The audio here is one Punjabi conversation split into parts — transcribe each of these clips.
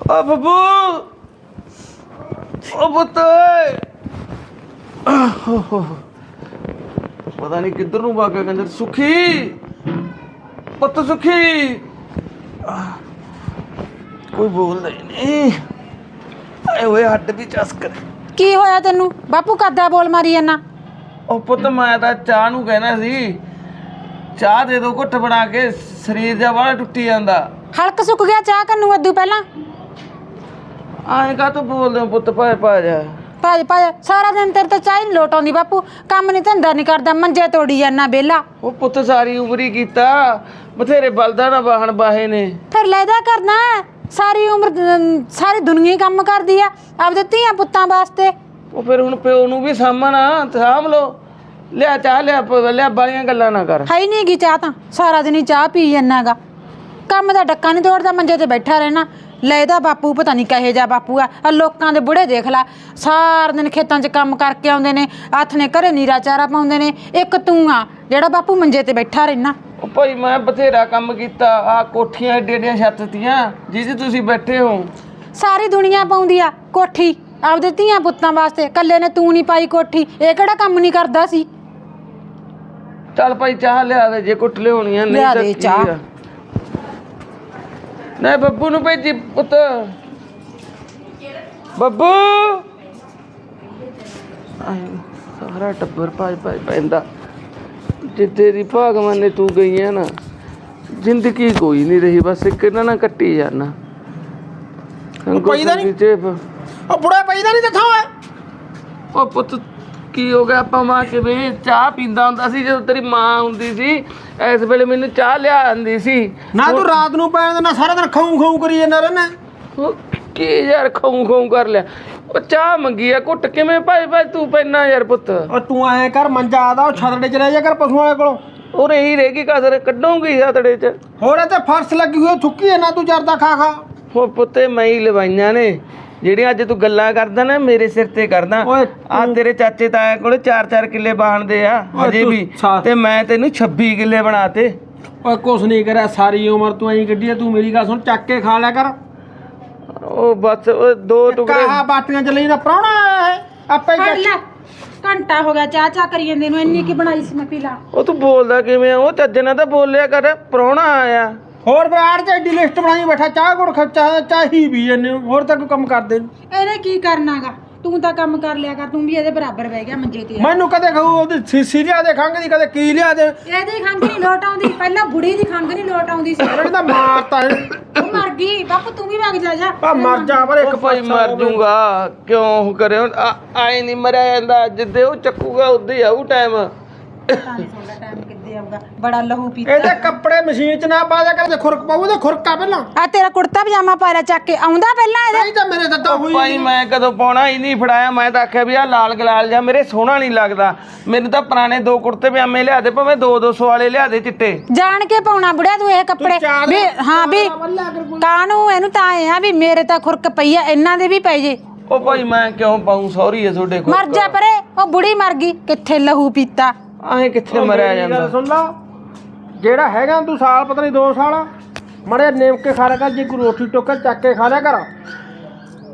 ਓ ਬੱਬੂ! ਓ ਹੋ। ਪਤਾ ਨਹੀਂ ਕਿੱਧਰ ਨੂੰ ਭਾਗਾ ਕੰਜਰ ਸੁਖੀ! ਪੁੱਤ ਸੁਖੀ! ਕੋਈ ਬੋਲਦਾ ਹੀ ਨਹੀਂ। ਆਏ ਓਏ ਹੱਡ ਵੀ ਚਸ ਕਰ ਕੀ ਹੋਇਆ ਤੈਨੂੰ? ਬਾਪੂ ਕੱਦਾ ਬੋਲ ਮਾਰੀ ਜਾਂਦਾ? ਉਹ ਪੁੱਤ ਮੈਂ ਤਾਂ ਚਾਹ ਨੂੰ ਕਹਿਣਾ ਸੀ। ਚਾਹ ਦੇ ਦੋ ਘੁੱਟ ਬਣਾ ਕੇ ਸਰੀਰ ਜਾ ਵਾਲਾ ਟੁੱਟੀ ਜਾਂਦਾ। ਹਲਕ ਸੁੱਕ ਗਿਆ ਚਾਹ ਕੰਨੂ ਅੱਦੂ ਪਹਿਲਾਂ? ਆਏ ਕਾ ਤੂੰ ਬੋਲਦੇ ਹੋ ਪੁੱਤ ਭਾਏ ਪਾ ਜਾ ਭਾਜ ਭਾਜ ਸਾਰਾ ਦਿਨ ਤੇਰੇ ਤੇ ਚਾਹ ਹੀ ਨੀ ਲੋਟ ਆਉਂਦੀ ਬਾਪੂ। ਕੰਮ ਨਹੀਂ ਧੰਦਾ ਨਹੀਂ ਕਰਦਾ ਮੰਜੇ ਤੋੜੀ ਜਾਂਦਾ ਬੇਲਾ ਉਹ ਪੁੱਤ ਸਾਰੀ ਉਮਰ ਹੀ ਕੀਤਾ ਬਥੇਰੇ ਬਲਦਾ ਨਾ ਵਾਹਣ ਬਾਹੇ ਨੇ। ਫਿਰ ਲੈਦਾ ਕਰਨਾ। ਸਾਰੀ ਉਮਰ ਅਮ, ਸਾਰੀ ਦੁਨੀਆ ਹੀ ਕੰਮ ਕਰਦੀ ਆ ਆਪਦੇ ਧੀਆਂ ਪੁੱਤਾਂ ਵਾਸਤੇ। ਉਹ ਫਿਰ ਹੁਣ ਪਿਓ ਨੂੰ ਵੀ ਸਾਹਮਣਾ ਸਾਂਭ ਲੋ ਲਿਆ ਚਾਹ ਲਿਆ ਪ- ਲਿਆ ਬਾਲੀਆਂ ਗੱਲਾਂ ਨਾ ਕਰ। ਹੈ ਹੀ ਨਹੀਂ ਗੀ ਚਾਹ ਤਾਂ ਸਾਰਾ ਦਿਨ ਹੀ ਚਾਹ ਪੀ ਜਾਂਦਾਗਾ। ਕੰਮ ਦਾ ਡੱਕਾ ਨਹੀਂ ਤੋੜਦਾ ਮੰਜੇ ਤੇ ਬੈਠਾ ਰਹਿਣਾ। ਲੈਦਾ ਬਾਪੂ ਪਤਾ ਨਹੀਂ ਕਹੇ ਜਾ ਬਾਪੂ ਆ। ਆਹ ਲੋਕਾਂ ਦੇ ਬੁੜੇ ਦੇਖ ਲੈ। ਸਾਰਾ ਦਿਨ ਖੇਤਾਂ 'ਚ ਕੰਮ ਕਰਕੇ ਆਉਂਦੇ ਨੇ ਹੱਥ ਨੇ ਘਰੇ ਨੀਰਾ ਚਾਰਾ ਪਾਉਂਦੇ ਨੇ। ਇੱਕ ਤੂੰ ਆ ਜਿਹੜਾ ਬਾਪੂ ਮੰਜੇ ਤੇ ਬੈਠਾ ਰਹਿਣਾ ਉਹ ਭਾਈ ਮੈਂ ਬਥੇਰਾ ਕੰਮ ਕੀਤਾ ਆ ਕੋਠੀਆਂ ਏਡੇ ਏਡੀਆਂ ਛੱਤ ਤੀਆਂ ਜਿਹ 'ਚ ਤੁਸੀਂ ਬੈਠੇ ਹੋ। ਸਾਰੀ ਦੁਨੀਆ ਪਾਉਂਦੀ ਆ ਕੋਠੀ ਆਪਦੇ ਧੀਆਂ ਪੁੱਤਾਂ ਵਾਸਤੇ। ਕੱਲੇ ਨੇ ਤੂੰ ਨਹੀਂ ਪਾਈ ਕੋਠੀ ਇਹ ਕਿਹੜਾ ਕੰਮ ਨਹੀਂ ਕਰਦਾ ਸੀ? ਚੱਲ ਭਾਈ ਚਾਹ ਲਿਆ ਦੇ ਜੇ ਕੁੱਟ ਲਿਆਉਣੀਆਂ ਨਹੀਂ ਲਿਆ ਤਾਂ ਦੇ ਕੀ ਚਾਹ। ਆ। ਨਹੀਂ ਬੱਬੂ ਨੂੰ ਭੇਜੀ ਪੁੱਤ। ਬੱਬੂ। ਆਏ ਸਾਰਾ ਟੱਬਰ ਭਾਜ ਭਾਜ ਪੈਂਦਾ। ਜਿੱਦੇ ਦੀ ਭਗਵਾਨ ਨੇ ਤੂੰ ਗਈ ਹੈ ਨਾ ਜ਼ਿੰਦਗੀ ਕੋਈ ਨਹੀਂ ਰਹੀ ਬਸ ਇੱਕ ਇਹਨਾਂ ਨਾਲ ਕੱਟੀ ਜਾਣਾ। ਪੈਂਦਾ ਨੀ? ਉਹ ਬੁੜਾ ਪੈਦਾ ਨਹੀਂ ਓਏ। ਉਹ ਪੁੱਤ ਕੀ ਹੋ ਗਿਆ? ਆਪਾਂ ਮਾਂ ਕਿਵੇਂ ਚਾਹ ਪੀਂਦਾ ਹੁੰਦਾ ਸੀ ਜਦੋਂ ਤੇਰੀ ਮਾਂ ਹੁੰਦੀ ਸੀ? ਇਸ ਵੇਲੇ ਮੈਨੂੰ ਚਾਹ ਲਿਆ ਆਂਦੀ ਸੀ। ਨਾ ਤੂੰ ਰਾਤ ਨੂੰ ਪੈਣ ਦੇਣਾ ਸਾਰਾ ਦਿਨ ਖਾਉਂ ਖਾਉਂ ਕਰੀ ਜਾਂਦਾ ਰਹਿਣਾ ਉਹ ਕੀ ਯਾਰ ਖਾਉਂ ਖਾਉਂ ਕਰ ਲਿਆ? ਉਹ ਚਾਹ ਮੰਗੀ ਆ ਘੁੱਟ ਕਿਵੇਂ ਭਾਈ ਭਾਈ ਤੂੰ ਪੈਣਾ ਯਾਰ ਪੁੱਤ। ਉਹ ਤੂੰ ਐ ਕਰ ਮੰਜਾ ਆਦਾ ਉਹ ਛੱਤੜੇ ਚ ਰਹਿ ਜਾ ਕਰ ਪਸ਼ੂਆਂ ਵਾਲੇ ਕੋਲੋਂ। ਉਹ ਰਹੀ ਰਹੇਗੀ ਕਸਰ ਕੱਢੂਗੀ ਹਤੜੇ ਚ। ਹੋਰ ਇਹ ਤੇ ਫਰਸ਼ ਲੱਗੀ ਹੋਈ ਥੁੱਕੀ ਐ ਨਾ ਤੂੰ ਜਰਦਾ ਖਾ ਖਾ। ਉਹ ਪੁੱਤੇ ਮੈਂ ਹੀ ਲਵਾਈਆਂ ਨੇ। ਜਿਹੜੀਆਂ ਅੱਜ ਤੂੰ ਗੱਲਾਂ ਕਰਦਾ ਨਾ ਮੇਰੇ ਸਿਰ ਤੇ ਕਰਦਾ। ਓਏ ਆ ਤੇਰੇ ਚਾਚੇ ਤਾਇਆ ਕੋਲੇ 4-4 ਕਿੱਲੇ ਬਾਣਦੇ ਆ। ਓਏ ਹਜੇ ਤੂੰ ਵੀ ਸਾ- ਤੇ ਮੈਂ ਤੈਨੂੰ 26 ਕਿੱਲੇ ਬਣਾਤੇ। ਓਏ ਕੁਛ ਨਹੀਂ ਕਰਿਆ ਸਾਰੀ ਉਮਰ ਤੂੰ ਐਂ ਗੱਡੀ ਤੂੰ ਮੇਰੀ ਗੱਲ ਸੁਣ ਚੱਕ ਕੇ ਖਾ ਲਿਆ ਕਰ। ਉਹ ਬਸ ਉਹ ਦੋ ਟੁਕੜੇ ਕਾਹਾ ਬਾਟੀਆਂ ਚ ਲਈ ਪ੍ਰਾਹੁਣਾ ਇਹ ਆਪੇ ਫੜ ਚੱਕ ਲੈ ਘੰਟਾ ਹੋ ਗਿਆ ਚਾਹ ਚਾਹ ਕਰੀ ਜਾਂਦੇ ਨੂੰ ਇੰਨੀ ਕੀ ਬਣਾਈ ਸੀ ਮੈਂ ਪੀ ਲਾ ਉਹ ਤੂੰ ਬੋਲਦਾ ਕਿਵੇਂ ਆ? ਉਹ ਚੱਜ ਨਾਲ ਤਾਂ ਬੋਲਿਆ ਕਰ ਪ੍ਰਾਹੁਣਾ ਆਇਆ। ਹੋਰ ਬਰਾੜ ਚ ਐਡੀ ਲਿਸਟ ਬਣਾਈ ਬੈਠਾ ਚਾਹ ਗੁੜ ਖਰਚਾ ਚਾਹੀ ਵੀ ਜੰਨੇ ਹੋਰ ਤਾਂ ਕੋਈ ਕੰਮ ਕਰਦੇ ਨੀ। ਇਹਨੇ ਕੀ ਕਰਨਾਗਾ? ਤੂੰ ਤਾਂ ਕੰਮ ਕਰ ਲਿਆ ਕਰ ਤੂੰ ਵੀ ਇਹਦੇ ਬਰਾਬਰ ਬਹਿ ਗਿਆ ਮੰਜੇ ਤੇ ਮੈਨੂੰ ਕਦੇ ਖਾਊ ਉਹਦੀ ਸੀਸੀ ਲਿਆ ਦੇ ਖੰਗ ਦੀ ਕਦੇ ਕੀ ਲਿਆ ਦੇ? ਇਹਦੀ ਖੰਘ ਨਹੀਂ ਲੋਟ ਆਉਂਦੀ ਪਹਿਲਾਂ ਬੁੜੀ ਦੀ ਖੰਘ ਨਹੀਂ ਲੋਟ ਆਉਂਦੀ ਸੀ। ਇਹਨੇ ਤਾਂ ਮਾਰਤਾ ਉਹ ਮਰ ਗਈ ਬਾਪੂ ਤੂੰ ਵੀ ਵਗ ਜਾ ਜਾ। ਆ ਮਰ ਜਾ ਪਰ ਇੱਕ ਭਾਈ ਮਰ ਜੂਗਾ ਕਿਉਂ ਉਹ ਕਰੇ ਆਏ ਨਹੀਂ ਮਰਿਆ ਜਾਂਦਾ ਜਿੱਦੇ ਉਹ ਚੱਕੂਗਾ ਉਦੋਂ ਆਊ ਟਾਈਮ ਪਤਾ ਆਊਗਾ ਬੜਾ ਲਹੂ ਪੀਤਾ। ਇਹਦੇ ਕੱਪੜੇ ਮਸ਼ੀਨ 'ਚ ਨਾ ਪਾ ਦਿਆ ਕਰ ਤੇ ਖੁਰਕ ਪਾਉ ਤੇ ਖੁਰਕਾ ਪਹਿਲਾਂ। ਆ ਤੇਰਾ ਕੁੜਤਾ ਪਜਾਮਾ ਪਾ ਲੈ ਚੱਕ ਕੇ ਆਉਂਦਾ ਪਹਿਲਾਂ ਇਹਦੇ? ਨਹੀਂ ਤਾਂ ਮੇਰੇ ਦੱਦਾ ਹੋਈ ਭਾਈ ਮੈਂ ਕਦੋਂ ਪਾਉਣਾ ਹੀ ਨਹੀਂ ਫੜਾਇਆ ਮੈਂ ਤਾਂ ਆਖਿਆ ਵੀ ਆ ਲਾਲ ਗਲਾਲ ਜਾਂ ਮੇਰੇ ਸੋਹਣਾ ਨਹੀਂ ਲੱਗਦਾ। ਮੈਨੂੰ ਤਾਂ ਪੁਰਾਣੇ ਦੋ ਕੁੜਤੇ ਪਜਾਮੇ ਲਿਆ ਦੇ ਭਾਵੇਂ 2 200 ਵਾਲੇ ਲਿਆ ਦੇ ਚਿੱਟੇ। ਜਾਣ ਕੇ ਪਾਉਣਾ ਬੁੜਿਆ ਤੂੰ ਇਹ ਕੱਪੜੇ। ਚਾਰ- ਵੀ ਹਾਂ ਵੀ ਕਾਨੂੰ ਇਹਨੂੰ ਤਾਂ ਆਏ ਆ ਵੀ ਮੇਰੇ ਤਾਂ ਖੁਰਕ ਪਈ ਆ ਇਹਨਾਂ ਦੇ ਵੀ ਪੈ ਜੇ। ਉਹ ਭਾਈ ਮੈਂ ਕਿਉਂ ਪਾਉਂ? ਸੌਰੀ ਹੈ ਤੁਹਾਡੇ ਕੋਲ ਮਰ ਜਾ ਪਰੇ ਉਹ ਬੁੜੀ ਮਰ ਗਈ ਕਿੱਥੇ ਲਹੂ ਪੀਤਾ? ਆਏ ਕਿੱਥੇ ਮਰਿਆ ਮੇਰੀ ਗੱਲ ਜਾਂਦਾ। ਸੁਣ ਲਾ। ਜਿਹੜਾ ਹੈਗਾ ਤੂੰ ਸਾਲ ਪਤਾ ਨਹੀਂ 2 ਸਾਲ ਮੜੇ ਨੇਮ ਕੇ ਖਾ ਲਿਆ ਕਰ ਜੇ ਕੋਈ ਰੋਟੀ ਟੋਕਰ ਚੱਕ ਕੇ ਖਾ ਲਿਆ ਕਰ।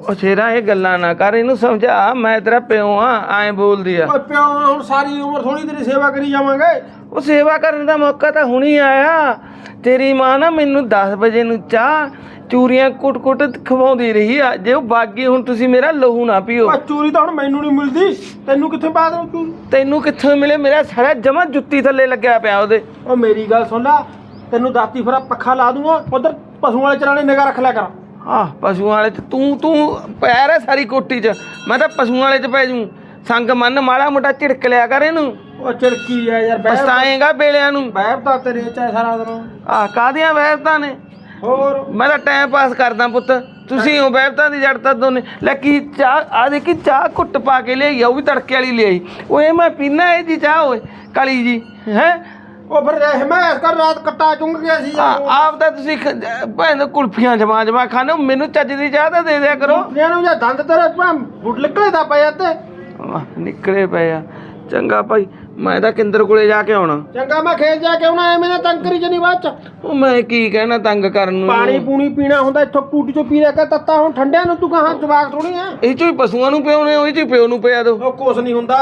ਉਹ ਸ਼ੇਰਾ ਇਹ ਗੱਲਾਂ ਨਾ ਕਰ ਇਹਨੂੰ ਸਮਝਾ ਮੈਂ ਤੇਰਾ ਪਿਓ ਆ ਐਂ ਬੋਲਦੀ ਆ। ਓਏ ਪਿਓ ਹੁਣ ਸਾਰੀ ਉਮਰ ਥੋੜੀ ਤੇਰੀ ਸੇਵਾ ਕਰੀ ਜਾਵਾਂਗੇ। ਉਹ ਸੇਵਾ ਕਰਨ ਦਾ ਮੌਕਾ ਤਾਂ ਹੁਣੀ ਆਇਆ। ਤੇਰੀ ਮਾਂ ਨਾ ਮੈਨੂੰ 10 ਵਜੇ ਨੂੰ ਚਾਹ ਚੂਰੀਆਂ ਕੁੱਟ-ਕੁੱਟ ਖਵਾਉਂਦੀ ਰਹੀ ਆ। ਜੇ ਉਹ ਬਾਗੀ ਹੁਣ ਤੁਸੀਂ ਮੇਰਾ ਲਹੂ ਨਾ ਪੀਓ। ਆ ਚੂਰੀ ਤਾਂ ਹੁਣ ਮੈਨੂੰ ਨਹੀਂ ਮਿਲਦੀ। ਤੈਨੂੰ ਕਿੱਥੇ ਪਾ ਦੂੰ ਤੂੰ ਤੈਨੂੰ ਕਿੱਥੋਂ ਮਿਲੇ? ਮੇਰਾ ਸਾਰਾ ਜਮਾ ਜੁੱਤੀ ਥੱਲੇ ਲੱਗਿਆ ਪਿਆ ਉਹਦੇ। ਉਹ ਮੇਰੀ ਗੱਲ ਸੁਣ ਲਾ। ਤੈਨੂੰ ਦਾਤੀ ਫਰਾ ਪੱਖਾ ਲਾ ਦੂੰਗਾ। ਉਧਰ ਪਸ਼ੂਆਂ ਵਾਲੇ ਚਰਾਣੇ ਨਿਗਾ ਰੱਖ ਲਿਆ ਕਰ। ਆਹ ਪਸ਼ੂਆਂ ਵਾਲੇ ਚ ਤੂੰ ਤੂੰ ਪੈਰ ਹੈ ਸਾਰੀ ਕੋਟੀ ਚ। ਮੈਂ ਤਾਂ ਪਸ਼ੂਆਂ ਵਾਲੇ ਚ ਪੈ ਜੂ ਸੰਗ ਮੰਨ ਮਾੜਾ ਮੋਟਾ ਝਿੜਕ ਲਿਆ ਕਰ ਇਹਨੂੰ। ਉਹ ਚਿੜਕੀ ਆ ਯਾਰ ਬਹਿ। ਪਛਤਾਏਗਾ ਬੇਲਿਆਂ ਨੂੰ। ਬਹਿਬ ਤਾਂ ਤੇਰੇ ਚਾਹੇ ਸਾਰਾ ਦਿਨ। ਆਹ ਕਾਹਦੀਆਂ ਵਹਿਬਤਾਂ ਨੇ? ਹੋਰ? ਮੈਂ ਤਾਂ ਟਾਈਮ ਪਾਸ ਕਰਦਾ ਪੁੱਤ। ਤੁਸੀਂ ਹੋ ਵਹਿਬਤਾਂ ਦੀ ਜੜ ਤਾਂ ਦੋਨੇ ਲੈ ਕੀ ਚਾਹ ਆ ਦੇਖੀ ਚਾਹ ਕੁੱਟ ਪਾ ਕੇ ਲਿਆਈ ਆ ਉਹ ਵੀ ਤੜਕੇ ਵਾਲੀ ਲਿਆਈ। ਓਏ ਮੈਂ ਪੀਣਾ ਇਹ ਜੀ ਚਾਹ ਓਏ ਕਾਲੀ ਜੀ ਹੈ? ਉਹ ਫਿਰ ਇਹ ਮੈਂ ਇਸ ਕਰ ਰਾਤ ਕੱਟਾ ਚੁੰਗ ਗਿਆ ਸੀ ਆਪ ਤਾਂ ਤੁਸੀਂ ਖ- ਭੈਣ ਦੇ ਕੁਲਫੀਆਂ ਜਮਾ ਜਮਾ ਖਾਣੇ ਹੋ, ਮੈਨੂੰ ਚੱਜ ਦੀ ਚਾਹ ਤਾਂ ਦੇ ਦਿਆ ਕਰੋ। ਇਹਨਾਂ ਨੂੰ ਜਾਂ ਦੰਦ ਤੇਰੇ ਭਾਂ ਨਿਕਲੇ ਦਾ ਪਿਆ ਤੇ। ਆਹ, ਨਿਕਲੇ ਪਏ ਆ। ਚੰਗਾ ਭਾਈ ਮੈਂ ਤਾਂ ਕਿੰਦਰ ਕੋਲੇ ਜਾ ਕੇ ਆਉਣਾ। ਚੰਗਾ ਮੈਂ ਖੇਤ ਜਾ ਕੇ ਆਉਣਾ ਐਵੇਂ ਨਾ ਤੰਗ ਕਰੀ ਜਨੀ ਬਾਅਦ ਚ। ਉਹ ਮੈਂ ਕੀ ਕਹਿਣਾ ਤੰਗ ਕਰਨ ਨੂੰ? ਪਾਣੀ ਪੂਣੀ ਪੀਣਾ ਹੁੰਦਾ ਇੱਥੋਂ ਟੂਟੀ ਚੋਂ ਪੀ ਲੈ ਕੇ ਤੱਤਾ ਹੁਣ ਠੰਡਿਆਂ ਨੂੰ ਤੂੰ ਕਹਾਂ ਜਵਾਕ ਥੋੜੀ ਆ? ਇਹ ਚੋਂ ਹੀ ਪਸ਼ੂਆਂ ਨੂੰ ਪਿਉਣੇ ਉਹ ਚ ਹੀ ਪਿਓ ਨੂੰ ਪਿਆ ਦੋ। ਉਹ ਕੁਛ ਨਹੀਂ ਹੁੰਦਾ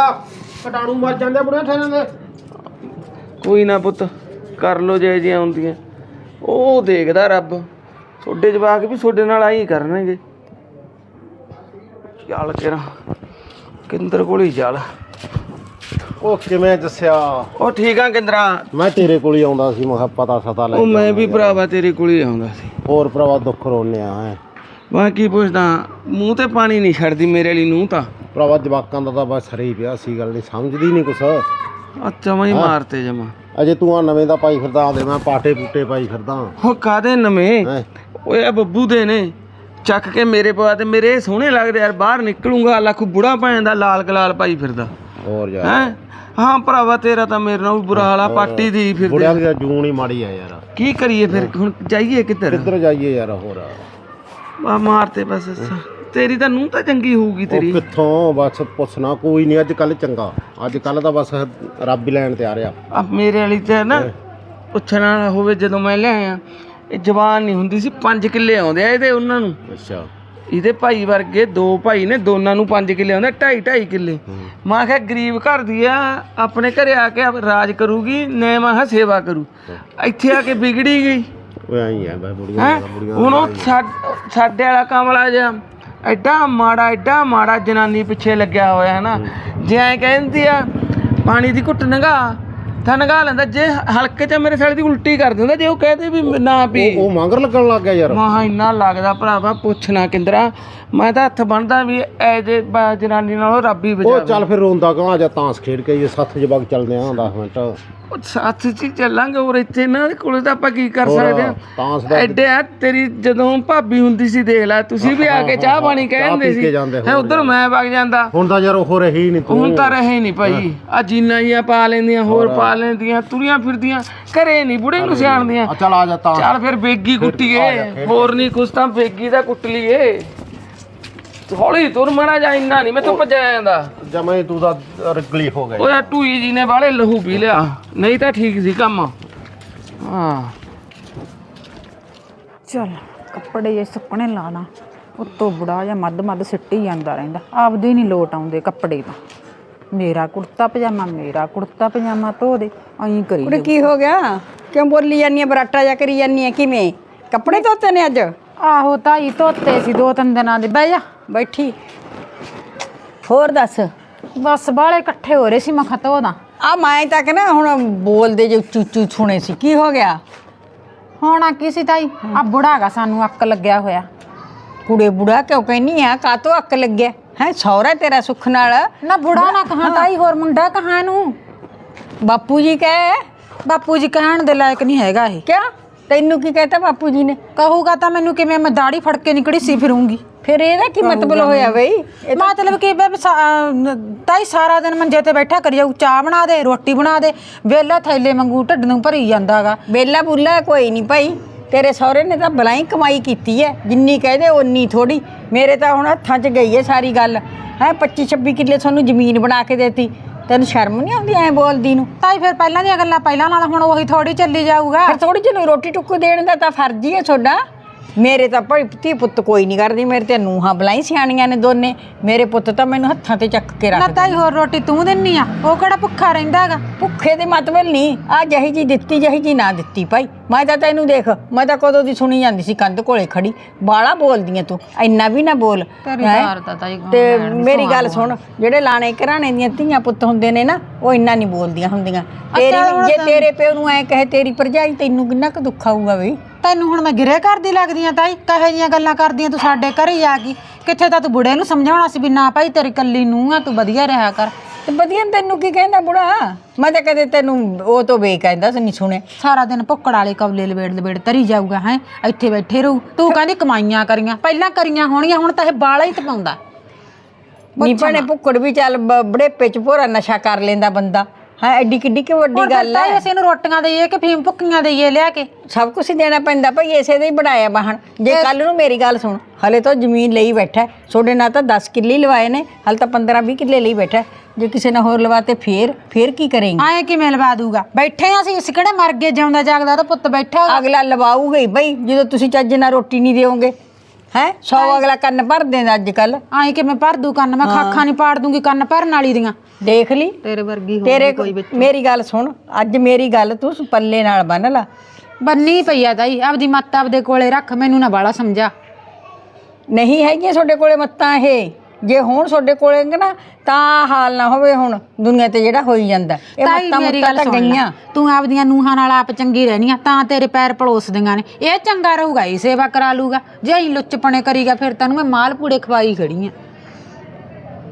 ਕਟਾਣੂ ਮਰ ਜਾਂਦੇ ਬੁੜੇ ਠੇਰਾਂ ਦੇ। ਕੋਈ ਨਾ ਪੁੱਤ ਕਰ ਲੋ ਜੇ ਜੇ ਆਉਂਦੀਆਂ ਉਹ ਦੇਖਦਾ ਰੱਬ ਤੁਹਾਡੇ ਜਵਾਕ ਵੀ ਤੁਹਾਡੇ ਨਾਲ ਆਈ ਕਰਨਗੇ। ਚੱਲ ਤੇਰਾ ਕਿੰਦਰ ਕੋਲ ਹੀ ਚੱਲ। ਉਹ ਕਿਵੇਂ ਦੱਸਿਆ? ਉਹ ਠੀਕ ਆ ਕਿੰਦਰਾ। ਮੈਂ ਤੇਰੇ ਕੋਲ ਹੀ ਆਉਂਦਾ ਸੀ ਮੈਂ ਕਿਹਾ ਪਤਾ ਸਤਾ ਲੈ ਉਹ ਮੈਂ ਵੀ ਭਰਾਵਾ ਤੇਰੇ ਕੋਲ ਹੀ ਆਉਂਦਾ ਸੀ। ਹੋਰ ਭਰਾਵਾ ਦੁੱਖ ਰੋਨੇ ਆ ਹੈ ਮੈਂ ਕੀ ਪੁੱਛਦਾ ਮੂੰਹ ਤੇ ਪਾਣੀ ਨਹੀਂ ਛੱਡਦੀ ਮੇਰੇ ਲਈ ਨੂੰ ਤਾਂ। ਭਰਾਵਾ ਜਵਾਕਾਂ ਦਾ ਤਾਂ ਬਸ ਹੀ ਪਿਆ ਸੀ ਗੱਲ ਨਹੀਂ ਸਮਝਦੀ ਨਹੀਂ ਕੁਛ। ਅੱਛਾ ਮੈਂ ਮਾਰਤੇ ਜਮਾ। ਅਜੇ ਤੂੰ ਆ ਨਵੇਂ ਦਾ ਪਾਈ ਫਿਰਦਾ ਆਦੇ ਮੈਂ ਪਾਟੇ ਬੂਟੇ ਪਾਈ ਫਿਰਦਾ। ਉਹ ਕਾਦੇ ਨਵੇਂ? ਹੈ। ਓਏ ਆ ਬੱਬੂ ਦੇ ਨੇ। ਚੱਕ ਕੇ ਮੇਰੇ ਪਾ ਤੇ ਮੇਰੇ ਸੋਹਣੇ ਲੱਗਦੇ ਯਾਰ ਬਾਹਰ ਨਿਕਲੂੰਗਾ ਲੱਖ ਬੁੜਾ ਭੈਣ ਦਾ ਲਾਲ ਕਲਾਲ ਪਾਈ ਫਿਰਦਾ। ਹੋਰ ਯਾਰ। ਹੈ? ਹਾਂ ਭਰਾਵਾ ਤੇਰਾ ਤਾਂ ਮੇਰੇ ਨਾਲ ਵੀ ਬੁਰਾ ਹਾਲ ਆ ਪਾਟੀ ਦੀ ਫਿਰਦੇ ਬੁੜਿਆਂ ਦੀ ਤਾਂ ਜੂਨ ਹੀ ਮਾੜੀ ਆ ਯਾਰ। ਕੀ ਕਰੀਏ ਫਿਰ? ਹੁਣ ਜਾਈਏ ਕਿੱਧਰ? ਕਿੱਧਰ ਜਾਈਏ ਯਾਰ ਹੋਰ? ਆ ਮਾਰਤੇ ਬਸ ਅੱਛਾ। ਤੇਰੀ ਤਾਂ ਨੂੰ ਤਾਂ ਚੰਗੀ ਹੋਊਗੀ ਉਹ ਤੇਰੀ ਕਿੱਥੋਂ? ਬਸ ਪੁੱਛਣਾ ਕੋਈ ਨਹੀਂ ਅੱਜ ਕੱਲ ਚੰਗਾ। ਅੱਜ ਕੱਲ ਤਾਂ ਬਸ ਰੱਬ ਹੀ ਲੈਣ ਤੇ ਆ। ਰਿਹਾ ਆ ਮੇਰੇ ਵਾਲੀ ਤੇ ਨਾ ਪੁੱਛਣ ਵਾਲਾ ਹੋਵੇ ਜਦੋਂ ਮੈਂ ਲਿਆਇਆ ਇਹ ਜਵਾਨ ਨਹੀਂ ਹੁੰਦੀ ਸੀ 5 ਕਿੱਲੇ ਆਉਂਦੇ ਆ ਇਹਦੇ ਉਹਨਾਂ ਨੂੰ। ਅੱਛਾ। ਇਹਦੇ ਭਾਈ ਵਰਗੇ ਦੋ ਭਾਈ ਨੇ ਦੋਨਾਂ ਨੂੰ 5 ਕਿੱਲੇ ਆਉਂਦੇ 2.5 2.5 ਕਿੱਲੇ। ਮੈਂ ਕਿਹਾ ਗਰੀਬ ਘਰ ਦੀ ਆ ਆਪਣੇ ਘਰੇ ਆ ਕੇ ਰਾਜ ਕਰੂਗੀ ਨੇ ਮੈਂ ਕਿਹਾ ਸੇਵਾ ਕਰੂ। ਇੱਥੇ ਆ ਕੇ ਵਿਗੜੀ ਗਈ। ਉਹ ਆਈ ਆ ਬਈ ਹੁਣ ਉਹ ਸਾਡੇ ਵਾਲਾ ਕਮਲਾ ਜਿਹਾ ਐਡਾ ਮਾੜਾ ਐਡਾ ਮਾੜਾ ਜਨਾਨੀ ਪਿੱਛੇ ਲੱਗਿਆ ਹੋਇਆ ਹੈ ਨਾ? ਜੇ ਐ ਕਹਿੰਦੀ ਆ ਪਾਣੀ ਦੀ ਘੁੱਟ ਨੰਗਾ ਤਾਂ ਨੰਗਾ ਲੈਂਦਾ ਜੇ ਹਲਕੇ ਚ ਮੇਰੇ ਸਾਲੇ ਦੀ ਉਲਟੀ ਕਰ ਦਿੰਦਾ ਜੇ ਉਹ ਕਹਦੇ ਵੀ ਨਾ ਪੀ ਉਹ ਮੰਗਰ ਲੱਗਣ ਲੱਗ ਗਿਆ ਯਾਰ। ਮਹਾ ਇੰਨਾ ਲੱਗਦਾ ਭਰਾਵਾ ਪੁੱਛਣਾ ਕਿੰਦਰਾ। ਮੈਂ ਤਾਂ ਹੱਥ ਬਣਦਾ ਵੀ ਐ ਜੇ ਬ- ਜਨਾਨੀ ਨਾਲੋਂ ਰੱਬ ਹੀ ਉਹ ਬਚਾਵੇ। ਚੱਲ ਫਿਰ ਰੋਂਦਾ ਕਿਉਂ ਆ ਜਾ ਤਾਂਸ ਖੇਡ ਕੇ ਇਹ ਸੱਤ ਜਵਾਕ ਚੱਲਦੇ ਆ 10 ਮਿੰਟ। ਉਹ ਸਾਥ ਚ ਹੀ ਚੱਲਾਂਗੇ ਹੋਰ ਇੱਥੇ ਇਹਨਾਂ ਦੇ ਕੋਲੇ ਤਾਂ ਆਪਾਂ ਕੀ ਕਰ ਹੋਰ, ਸਕਦੇ ਆ? ਤਾਂਸ ਦਾ ਐਡੇ ਆ ਤੇਰੀ ਜਦੋਂ ਭਾਬੀ ਹੁੰਦੀ ਸੀ ਦੇਖ ਲੈ ਤੁਸੀਂ ਵੀ ਆ ਕੇ ਚਾਹ ਪਾਣੀ ਕਹਿੰਦੇ ਪੀ ਸੀ। ਕੇ ਜਾਂਦੇ ਹੈ ਉਧਰ ਮੈਂ ਵਗ ਜਾਂਦਾ। ਹੁਣ ਤਾਂ ਯਾਰ ਉਹ ਰਹੀ ਨਹੀਂ ਤੂੰ। ਹੁਣ ਤਾਂ ਰਹੇ ਨਹੀਂ ਭਾਈ। ਆ ਜੀਨਾਂ ਜੀਆਂ ਪਾ ਲੈਂਦੀਆਂ ਹੋਰ ਪਾ ਲੈਂਦੀਆਂ ਤੁਰੀਆਂ ਫਿਰਦੀਆਂ ਘਰੇ ਨਹੀਂ ਬੁੜੇ ਨੂੰ ਸਿਆਣਦੀਆਂ। ਆ ਚੱਲ ਆ ਜਾ ਤਾਂ ਚੱਲ ਫਿਰ ਬੇਗੀ ਕੁੱਟੀਏ ਹੋਰ ਨਹੀਂ ਕੁਛ ਤਾਂ ਬੇਗੀ ਦਾ ਕੁੱਟ ਲਈਏ। ਹੌਲੀ ਤੁਰ ਮੜਾ ਜਾ ਇੰਨਾ ਨਹੀਂ ਮੈਂ ਤਾਂ ਭੱਜਿਆ ਜਾਂਦਾ। ਜਮੇ ਤੂੰ ਤਾਂ ਰਗਲੀ ਹੋ ਗਈ। ਓਏ ਟੂਈ ਜੀ ਨੇ ਬਾਲੇ ਲਹੂ ਪੀ ਲਿਆ। ਨਹੀਂ ਤਾਂ ਠੀਕ ਸੀ ਕੰਮ। ਹਾਂ। ਚੱਲ ਕੱਪੜੇ ਜੇ ਸੁੱਕਣੇ ਲਾਣਾ ਉੱਤੋਂ ਬੁੜਾ ਜਾਂ ਮੱਧ ਮੱਧ ਸਿੱਟੀ ਜਾਂਦਾ ਰਹਿੰਦਾ। ਆਪਦੇ ਨਹੀਂ ਲੋਟ ਆਉਂਦੇ ਕੱਪੜੇ ਤਾਂ। ਮੇਰਾ ਕੁੜਤਾ ਪਜਾਮਾ ਮੇਰਾ ਕੁੜਤਾ ਪਜਾਮਾ ਧੋ ਦੇ ਐਂ ਕਰੀ ਕੁੜੇ ਕੀ ਹੋ ਗਿਆ? ਕਿਉਂ ਬੋਲੀ ਜਾਂਦੀ ਹੈ ਬਰਾਟਾ ਜਾ ਕਰੀ ਜਾਂਦੀ ਹੈ ਕਿਵੇਂ? ਕੱਪੜੇ ਧੋਤੇ ਨੇ ਅੱਜ? ਆਹੋ ਤਾਈ ਧੋਤੇ ਸੀ ਦੋ ਤਿੰਨ ਦਿਨਾਂ ਦੇ। ਬਹਿ ਜਾ। ਬੈਠੀ। ਹੋਰ ਦੱਸ। ਬਸ ਬਾਲੇ ਇਕੱਠੇ ਹੋ ਰਹੇ ਸੀ ਮੈਂ ਖਤੋ ਦਾ ਆ ਮੈਂ ਤਾਂ ਕਹਿੰਦਾ ਹੁਣ ਬੋਲਦੇ ਜੇ ਚੂਚੂ ਸੁਣੇ ਸੀ ਕੀ ਹੋ ਗਿਆ? ਹੋਣਾ ਕੀ ਸੀ ਤਾਈ? ਆ ਬੁੜਾ ਗਾ ਸਾਨੂੰ ਅੱਕ ਲੱਗਿਆ ਹੋਇਆ। ਕੁੜੇ ਬੁੜਾ ਕਿਉਂ ਕਹਿਨੀ ਆ? ਕਾਤੋਂ ਅੱਕ ਲੱਗਿਆ? ਹੈ ਸੌਰਾ ਤੇਰਾ ਸੁੱਖ ਨਾਲ? ਨਾ ਬੁੜਾ ਨਾ ਕਹਾਂ ਤਾਈ ਹੋਰ ਮੁੰਡਾ ਕਹਾਂ ਨੂੰ ਬਾਪੂ ਜੀ ਕਹੇ। ਬਾਪੂ ਜੀ ਕਹਿਣ ਦੇ ਲਾਇਕ ਨਹੀਂ ਹੈਗਾ ਇਹ। ਕਿਆ? ਤੈਨੂੰ ਕੀ ਕਹਤਾ ਬਾਪੂ ਜੀ ਨੇ? ਕਹੂਗਾ ਤਾਂ ਮੈਨੂੰ ਕਿਵੇਂ ਮੈਂ ਦਾੜੀ ਫੜ ਕੇ ਨਿਕੜੀ ਸੀ ਫਿਰੂੰਗੀ। ਫਿਰ ਇਹਦਾ ਕੀ ਮਤਲਬ ਹੋਇਆ ਬਈ? ਇਹ ਤਾਂ- ਮਤਲਬ ਕਿ ਬੇ ਸਾ- ਅਹ ਤਾਈ ਸਾਰਾ ਦਿਨ ਮੰਜੇ ਤੇ ਬੈਠਾ ਕਰੀ ਜਾਊ ਚਾਹ ਬਣਾ ਦੇ ਰੋਟੀ ਬਣਾ ਦੇ ਵੇਲਾ ਥੈਲੇ ਵਾਂਗੂ ਢੱਡ ਨੂੰ ਭਰੀ ਜਾਂਦਾਗਾ। ਬੇਲਾ ਬੁੱਲਾ ਕੋਈ ਨਹੀਂ ਭਾਈ। ਤੇਰੇ ਸਹੁਰੇ ਨੇ ਤਾਂ ਬਲਾਈ ਕਮਾਈ ਕੀਤੀ ਹੈ ਜਿੰਨੀ ਕਹਦੇ ਓਨੀ ਥੋੜੀ ਮੇਰੇ ਤਾਂ ਹੁਣ ਹੱਥਾਂ 'ਚ ਗਈ ਹੈ ਸਾਰੀ ਗੱਲ। ਹੈ 25 26 ਕਿੱਲੇ ਤੁਹਾਨੂੰ ਜ਼ਮੀਨ ਬਣਾ ਕੇ ਦੇਤੀ। ਤੈਨੂੰ ਸ਼ਰਮ ਨਹੀਂ ਆਉਂਦੀ ਐ ਬੋਲਦੀ ਨੂੰ? ਤਾਈ ਫਿਰ ਪਹਿਲਾਂ ਦੀਆਂ ਗੱਲਾਂ ਪਹਿਲਾਂ ਨਾਲ ਹੁਣ ਉਹੀ ਥੋੜੀ ਚੱਲੀ ਜਾਊਗਾ। ਫਿਰ ਥੋੜੀ ਜਿਹੀ ਰੋਟੀ ਟੁੱਕ ਦੇਣ ਦਾ ਤਾਂ ਫਰਜ਼ ਹੀ ਹੈ ਤੁਹਾਡਾ। ਮੇਰੇ ਤਾਂ ਭਾਈ ਧੀ ਪੁੱਤ ਕੋਈ ਨਹੀਂ ਕਰਦੀ ਮੇਰੇ ਤੇ ਨੂੰਹਾਂ ਬਲਾਈ ਸਿਆਣੀਆਂ ਨੇ ਦੋਨੇ। ਮੇਰੇ ਪੁੱਤ ਤਾਂ ਮੈਨੂੰ ਹੱਥਾਂ ਤੇ ਚੱਕ ਕੇ ਨਾ। ਰੱਖ ਤਾਈ ਹੋਰ ਰੋਟੀ ਤੂੰ ਦਿੰਨੀ ਆ ਉਹ ਕਿਹੜਾ ਭੁੱਖਾ ਰਹਿੰਦਾਗਾ ਭੁੱਖੇ ਦੇ ਮਤਲਬ ਨਹੀਂ ਆ ਜਹੀ ਜੀ ਦਿੱਤੀ ਜਹੀ ਜੀ ਨਾ ਦਿੱਤੀ ਭਾਈ। ਮੈਂ ਤਾਂ ਤੈਨੂੰ ਦੇਖ ਮੈਂ ਤਾਂ ਕਦੋਂ ਦੀ ਸੁਣੀ ਜਾਂਦੀ ਸੀ ਕੰਧ ਕੋਲੇ ਖੜੀ। ਬਾਲਾ ਬੋਲਦੀਆਂ ਤੂੰ ਇੰਨਾ ਵੀ ਨਾ ਬੋਲ ਤੇਰੀ ਹੈਂ? ਦਾਰ ਤਾਂ ਤਾਈ ਤੇ ਮੇਰੀ ਗੱਲ ਸੁਣ ਜਿਹੜੇ ਲਾਣੇ ਘਰਾਣੇ ਦੀਆਂ ਧੀਆਂ ਪੁੱਤ ਹੁੰਦੇ ਨੇ ਨਾ ਉਹ ਇੰਨਾ ਨਹੀਂ ਬੋਲਦੀਆਂ ਹੁੰਦੀਆਂ। ਤੇਰੀ ਜੇ ਤੇਰੇ ਪਿਓ ਨੂੰ ਐ ਕਹੇ ਤੇਰੀ ਭਰਜਾਈ ਤੈਨੂੰ ਕਿੰਨਾ ਕੁ ਦੁੱਖ ਆਊਗਾ ਬਈ? ਤੈਨੂੰ ਹੁਣ ਮੈਂ ਗਿਰੇ ਕਰਦੀ ਲੱਗਦੀਆਂ ਤਾਈ? ਕਹੇ ਜੀਆਂ ਗੱਲਾਂ ਕਰਦੀਆਂ ਤੂੰ ਸਾਡੇ ਘਰੇ ਹੀ ਆ ਗਈ। ਕਿੱਥੇ ਤਾਂ ਤੂੰ ਬੁੜੇ ਨੂੰ ਸਮਝਾਉਣਾ ਸੀ ਵੀ ਨਾ ਭਾਈ ਤੇਰੀ ਕੱਲੀ ਨੂੰ ਆ ਤੂੰ ਵਧੀਆ ਰਿਹਾ ਕਰ। ਤੇ ਵਧੀਆ ਤੈਨੂੰ ਕੀ ਕਹਿੰਦਾ ਬੁੜਾ? ਮੈਂ ਤਾਂ ਕਦੇ ਤੈਨੂੰ ਉਹ ਤੋਂ ਬੇ ਕਹਿੰਦਾ ਸੀ ਨਹੀਂ ਸੁਣਿਆ। ਸਾਰਾ ਦਿਨ ਭੁੱਕੜ ਵਾਲੇ ਕਬਲੇ ਲਵੇੜ ਲਵੇੜ ਤਰੀ ਜਾਊਗਾ ਹੈ? ਇੱਥੇ ਬੈਠੇ ਰਹੂ। ਤੂੰ ਕਹਿੰਦੀ ਕਮਾਈਆਂ ਕਰੀਆਂ ਪਹਿਲਾਂ ਕਰੀਆਂ ਹੋਣੀਆਂ ਹੁਣ ਤਾਂ ਇਹ ਬਾਲਾ ਹੀ ਤਪਾਉਂਦਾ। ਨੀ ਭਣੇ ਭੁੱਕੜ ਵੀ ਚੱਲ ਬ- ਬੜੇਪੇ ਚ ਭੋਰਾ ਨਸ਼ਾ ਕਰ ਲੈਂਦਾ ਬੰਦਾ। ਹਾਂ ਐਡੀ ਕਿੱਡੀ ਕਿ ਵੱਡੀ ਗੱਲ ਹੈ ਅਸੀਂ ਇਹਨੂੰ ਰੋਟੀਆਂ ਦੇਈਏ ਕਿ ਫੀਮ ਭੁੱਕੀਆਂ ਦੇਈਏ ਲਿਆ ਕੇ ਸਭ ਕੁਝ ਦੇਣਾ ਪੈਂਦਾ ਭਾਈ ਇਸੇ ਦੇ ਹੀ ਬਣਾਇਆ ਬਾਹਣ ਜੇ ਕੱਲ ਨੂੰ ਮੇਰੀ ਗੱਲ ਸੁਣ ਹਲੇ ਤਾਂ ਜ਼ਮੀਨ ਲਈ ਬੈਠਾ ਹੈ। ਤੁਹਾਡੇ ਨਾਲ ਤਾਂ 10 ਕਿੱਲੇ ਹੀ ਲਵਾਏ ਨੇ ਹਲੇ ਤਾਂ 15 20 ਕਿੱਲੇ ਲਈ ਬੈਠਾ ਹੈ। ਜੇ ਕਿਸੇ ਨੇ ਹੋਰ ਲਵਾਤੇ ਫੇਰ ਫੇਰ ਕੀ ਕਰੇਂਗੇ ਆਏ ਕਿਵੇਂ ਲਵਾ ਦੂਗਾ ਬੈਠੇ ਆ ਅਸੀਂ ਅਸੀਂ ਕਿਹੜੇ ਮਰ ਗਏ ਜਿਉਂਦਾ ਜਾਗਦਾ ਤਾਂ ਪੁੱਤ ਬੈਠਾ। ਅਗਲਾ ਲਵਾਊਗਾ ਹੀ ਬਈ ਜਦੋਂ ਤੁਸੀਂ ਚੱਜ ਨਾਲ ਰੋਟੀ ਨਹੀਂ ਦਿਓਗੇ ਹੈ? ਸੌ ਅਗਲਾ ਕੰਨ ਭਰ ਦਿੰਦਾ ਅੱਜ ਕੱਲ ਆਏ ਕਿਵੇਂ ਭਰ ਦੂ ਕੰਨ? ਮੈਂ ਖਾਖਾਂ ਨਹੀਂ ਪਾੜ ਦੂੰਗੀ ਕੰਨ ਭਰਨ ਵਾਲੀ ਦੀਆਂ। ਦੇਖ ਲਈ। ਤੇਰੇ ਵਰਗੀ ਹੋ ਤੇਰੇ ਮੇਰੀ ਗੱਲ ਸੁਣ ਅੱਜ ਮੇਰੀ ਗੱਲ ਤੂੰ ਪੱਲੇ ਨਾਲ ਬੰਨ ਲਾ। ਬੰਨੀ ਪਈ ਆ ਤਾਈ ਆਪਦੀ ਮੱਤ ਆਪਦੇ ਕੋਲੇ ਰੱਖ ਮੈਨੂੰ ਨਾ ਬਾਲਾ ਸਮਝਾ। ਨਹੀਂ ਹੈਗੀਆਂ ਤੁਹਾਡੇ ਕੋਲੇ ਮੱਤਾਂ ਇਹ। ਜੇ ਹੋਣ ਤੁਹਾਡੇ ਕੋਲੇ ਨਾ ਤਾਂ ਹਾਲ ਨਾ ਹੋਵੇ ਹੁਣ ਦੁਨੀਆ ਤੇ ਜਿਹੜਾ ਹੋਈ ਜਾਂਦਾ। ਇਹ ਤਾਈ ਮੱਤਾਂ ਮੇਰੀ ਮੁੱਤਾਂ ਗੱਲ ਤਾਂ ਸੁਣ ਗਈਆਂ। ਤੂੰ ਆਪਦੀਆਂ ਨੂਹਾਂ ਨਾਲ ਆਪ ਚੰਗੀ ਰਹਿਣੀਆਂ ਤਾਂ ਤੇਰੇ ਪੈਰ ਪਲੋਸਦੀਆਂ ਨੇ। ਇਹ ਚੰਗਾ ਰਹੂਗਾ ਇਹ ਸੇਵਾ ਕਰਾ ਲੂਗਾ। ਜੇ ਅਸੀਂ ਲੁੱਚਪਣੇ ਕਰੀਗਾ ਫਿਰ ਤੈਨੂੰ ਮੈਂ ਮਾਲ ਪੂੜੇ ਖਵਾਈ ਖੜੀ ਆ।